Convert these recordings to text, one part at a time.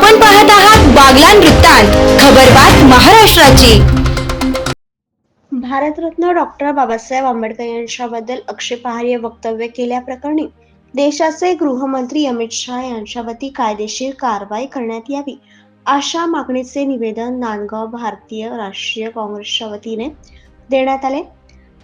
आपण पाहत आहात बागलान वृत्तांत खबरबात महाराष्ट्राची. भारतरत्न डॉक्टर बाबासाहेब आंबेडकर यांच्याबद्दल आक्षेपार्ह वक्तव्य केल्याप्रकरणी देशाचे गृहमंत्री अमित शहा यांच्या वती कायदेशीर कारवाई करण्यात यावी अशा मागणीचे निवेदन नांदगाव भारतीय राष्ट्रीय काँग्रेसच्या वतीने देण्यात आले.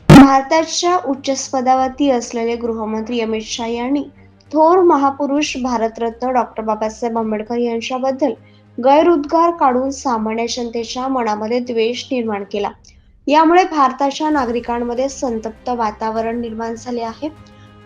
भारताच्या उच्चपदावरती असलेले गृहमंत्री अमित शहा यांनी थोर महापुरुष भारतरत्न डॉक्टर बाबासाहेब आंबेडकर यांच्याबद्दल गैरउद्गार काढून सामान्य जनतेच्या मनामध्ये द्वेष निर्माण केला. यामुळे भारताच्या नागरिकांमध्ये संतप्त वातावरण निर्माण झाले आहे.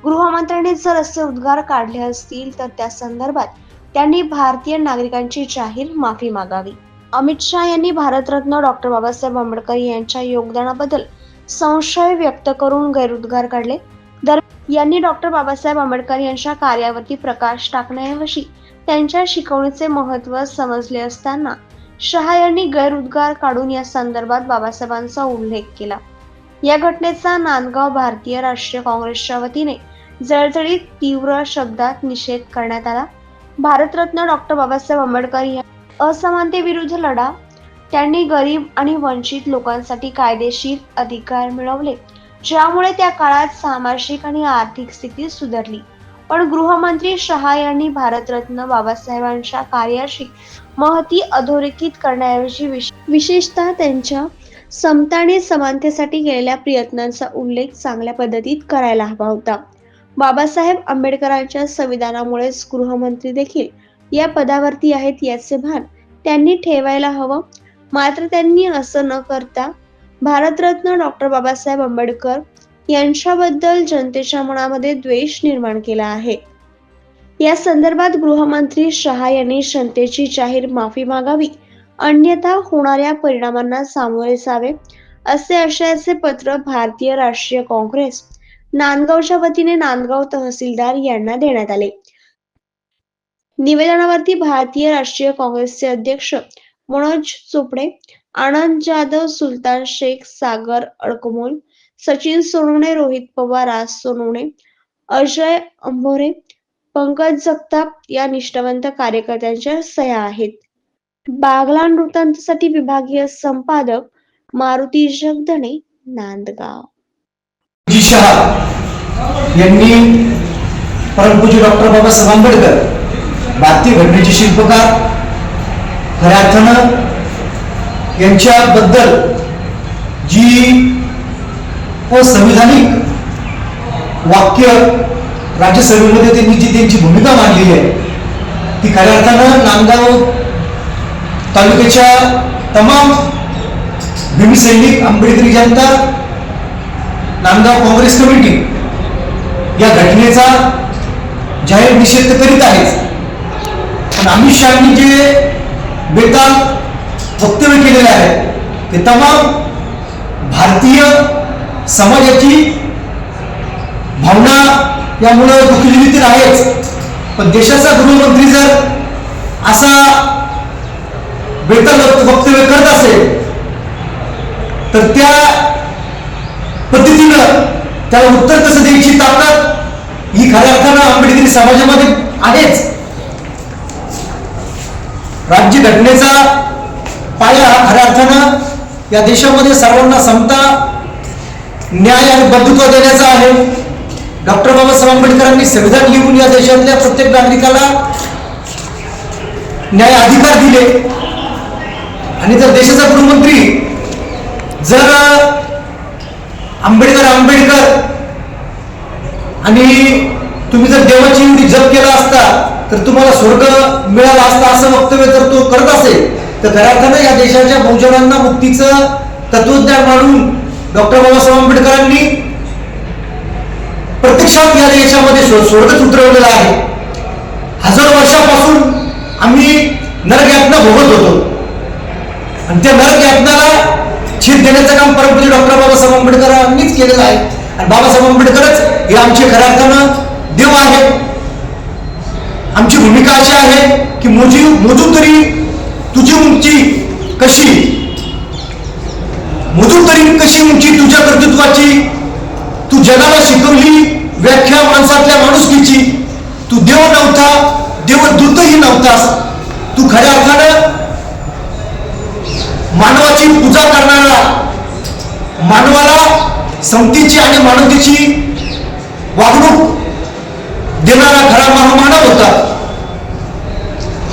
गृहमंत्र्यांनी जर असे उद्गार काढले असतील तर त्या संदर्भात त्यांनी भारतीय नागरिकांची जाहीर माफी मागावी. अमित शहा यांनी भारतरत्न डॉक्टर बाबासाहेब आंबेडकर यांच्या योगदानाबद्दल संशय व्यक्त करून गैरउद्गार काढले. दर यांनी डॉक्टर बाबासाहेब आंबेडकर यांच्या कार्यावरती प्रकाश टाकण्याऐवजी त्यांच्या शिकवणीचे महत्त्व समजले असताना शहा यांनी गैरउद्गार काढून या संदर्भात बाबासाहेबांचा उल्लेख केला. या घटनेचा नांदगाव भारतीय राष्ट्रीय काँग्रेसच्या वतीने जळजळीत तीव्र शब्दात निषेध करण्यात आला. भारतरत्न डॉक्टर बाबासाहेब आंबेडकर या असमानतेविरुद्ध लढा त्यांनी गरीब आणि वंचित लोकांसाठी कायदेशीर अधिकार मिळवले. ज्यामुळे त्या काळात सामाजिक आणि आर्थिक स्थिती सुधारली. पण गृहमंत्री शहा यांनी भारतरत्न बाबासाहेबांच्या कार्याशी महती अधोरेखित करण्याऐवजी विशेषतः त्यांच्या समता आणि समानतेसाठी केलेल्या प्रयत्नांचा उल्लेख चांगल्या पद्धतीत करायला हवा होता. बाबासाहेब आंबेडकरांच्या संविधानामुळेच गृहमंत्री देखील या पदावरती आहेत याचे भान त्यांनी ठेवायला हवं. मात्र त्यांनी असं न करता भारतरत्न डॉक्टर बाबासाहेब आंबेडकर यांच्याबद्दल जनतेच्या मनामध्ये द्वेष निर्माण केला आहे. या संदर्भात गृहमंत्री शहा यांनी जनतेची जाहीर माफी मागावी अन्यथा होणाऱ्या परिणामांना सामोरे जावे असे आशयाचे पत्र भारतीय राष्ट्रीय काँग्रेस नांदगावच्या वतीने नांदगाव तहसीलदार यांना देण्यात आले. निवेदनावरती भारतीय राष्ट्रीय काँग्रेसचे अध्यक्ष मनोज चोपडे आनंद जाधव सुलतान शेख सागर अडकमोल सचिन सोनवणे रोहित पवार राज सोनवणे अजय अंभोरे पंकज जगताप या निष्ठावंत कार्यकर्त्यांच्या सह्या आहेत. बागलान वृत्तांतसाठी विभागीय संपादक मारुती जगधणे नांदगाव. यांनी परमपूज्य डॉक्टर बाबासाहेब आंबेडकर भारतीय घटनेचे शिल्पकार खऱ्या अर्थानं यांच्याबद्दल जी असंविधानिक वाक्य राज्यसभेमध्ये त्यांनी जी त्यांची भूमिका मांडलेली आहे ती खऱ्या अर्थानं नांदगाव तालुक्याच्या तमाम भीमसैनिक आंबेडकरी जनता नांदगाव काँग्रेस कमिटी या घटनेचा जाहीर निषेध करीत आहेच पण अमित शहानी जे बेताल वक्तव्य केलेले आहे. ते तमाम भारतीय समाजाची भावना यामुळं दुखलेली तर आहेच. पण देशाचा गृहमंत्री जर असा बेताल वक्तव्य करत असेल तर त्या पद्धतीनं त्याला उत्तर कसं द्यायची ताकद ही खऱ्या अर्थानं आंबेडकरी समाजामध्ये आहेच. राज्य घटनेचा पाया हा खऱ्या अर्थानं या देशामध्ये सर्वांना समता न्याय आणि बंधुत्व देण्याचा आहे. डॉक्टर बाबासाहेब आंबेडकरांनी संविधान लिहून या देशातल्या प्रत्येक नागरिकाला न्याय अधिकार दिले. आणि जर देशाचा गृहमंत्री जर आंबेडकर आंबेडकर आणि तुम्ही जर देवाची जप केला असता तर तुम्हाला स्वर्ग मिळाला असता असं वक्तव्य जर तो करत असेल तर खऱ्या अर्थानं या देशाच्या बहुजनांना मुक्तीचं तत्वज्ञान मानून डॉक्टर बाबासाहेब आंबेडकरांनी प्रत्यक्षात या देशामध्ये स्वर्गच उतरवलेला आहे. हजारो वर्षापासून आम्ही नरक भोगत होतो. आणि त्या नरकयातनाला छेद देण्याचं काम परमपती डॉक्टर बाबासाहेब आंबेडकरांनीच केलेलं आहे. आणि बाबासाहेब आंबेडकरच हे आमचे खऱ्या अर्थानं देव आहेत आमची भूमिका अशी आहे की मोजी मोजून तरी तुझी उंची कशी? मोजून तरी कशी उंची तुझ्या कर्तृत्वाची? तू जगाला शिकवली व्याख्या माणसातल्या माणुसकीची. तू देव नव्हता देवदूतही नव्हतास. तू खऱ्या अर्थानं मानवाची पूजा करणारा मानवाला समतीची आणि मानवतेची वागणूक देणारा खरा महामानव होता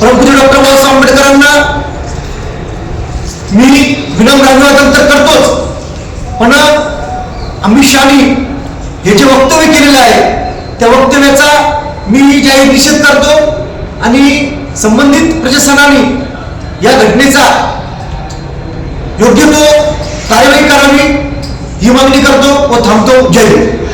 परमपूज्य डॉक्टर बाबासाहेब आंबेडकरांना मी विनम्र तर करतोच. पण अमित शहानी हे जे वक्तव्य केलेलं आहे त्या वक्तव्याचा मी जाहीर निषेध करतो आणि संबंधित प्रशासनाने या घटनेचा योग्य तो कार्यवाही करावी ही मागणी करतो व थांबतो. जय हिंद.